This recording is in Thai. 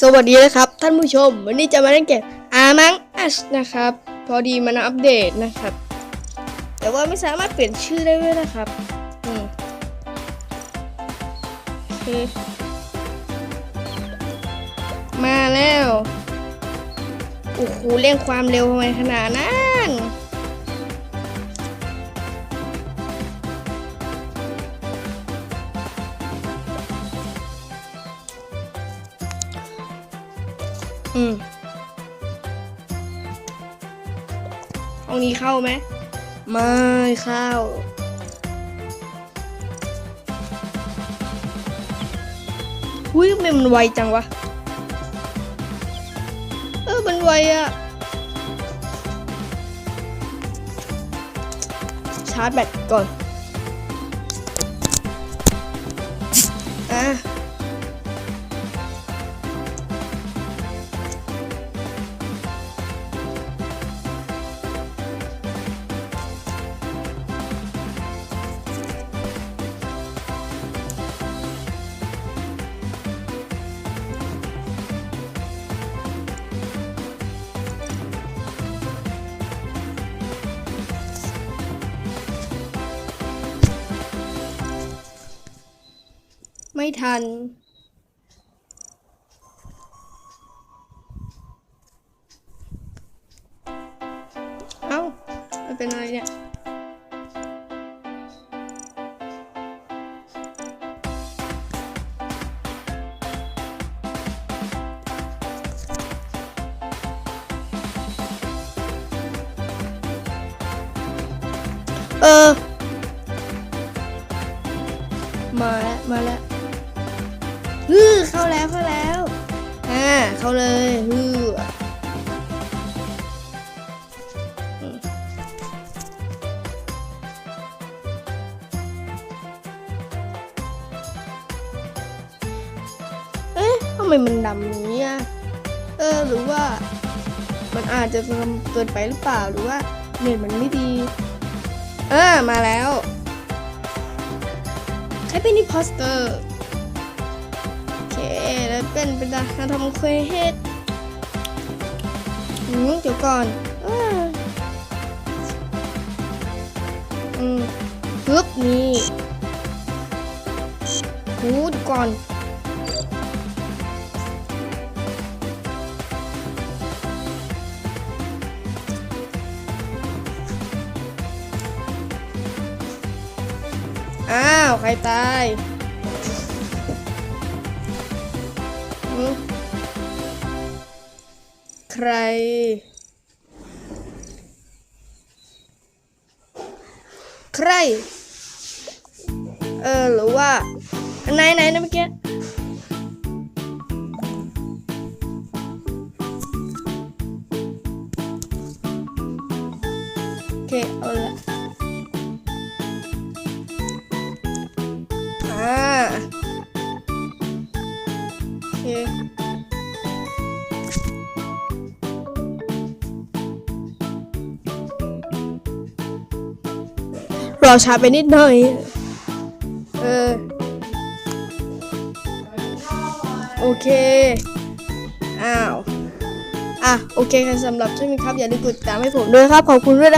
สวัสดีนะครับท่านผู้ชม วันนี้จะมาเล่นเกมอามังอัชนะครับ พอดีมันอัปเดตนะครับ แต่ว่าไม่สามารถเปลี่ยนชื่อได้ด้วยนะครับอืมโอเคมาแล้วโอ้โหเร่งความเร็วทำไมขนาดนั้น อืมห้องนี้เข้าไหม ไม่เข้าหุ้ยไมมันไวจังวะ เออ มันไวอะชาร์จแบตก่อน อะ ไม่ทัน เอ้ามันเป็นอะไรเนี่ยเออมาแล้ว มาแล้ว ฮือเข้าแล้วเข้าแล้วอ่าเข้าเลยฮืออเอ๊ะทำไมมันดำอย่างนี้อะเออหรือว่า มันอาจจะเกินไปหรือเปล่าหรือว่าเน็ตมันไม่ดี เออมาแล้วใครเป็นอิพอสเตอร์ แล้วเป็นเป็นดาราทำเควสอืมเดี๋ยวก่อนอืมปึ๊บนี่หูดี๋ยวก่อนอ้าว ใครตาย ใคร ใคร เออ หรือว่า ไหนไหนนะเมื่อกี้โอเคเอาละ รอช้าไปนิดหน่อย เออ โอเค อ้าว อะ โอเคค่ะสำหรับช่วงนี้ครับ อย่าลืมกดติดตามให้ผมด้วยครับ ขอบคุณด้วยนะ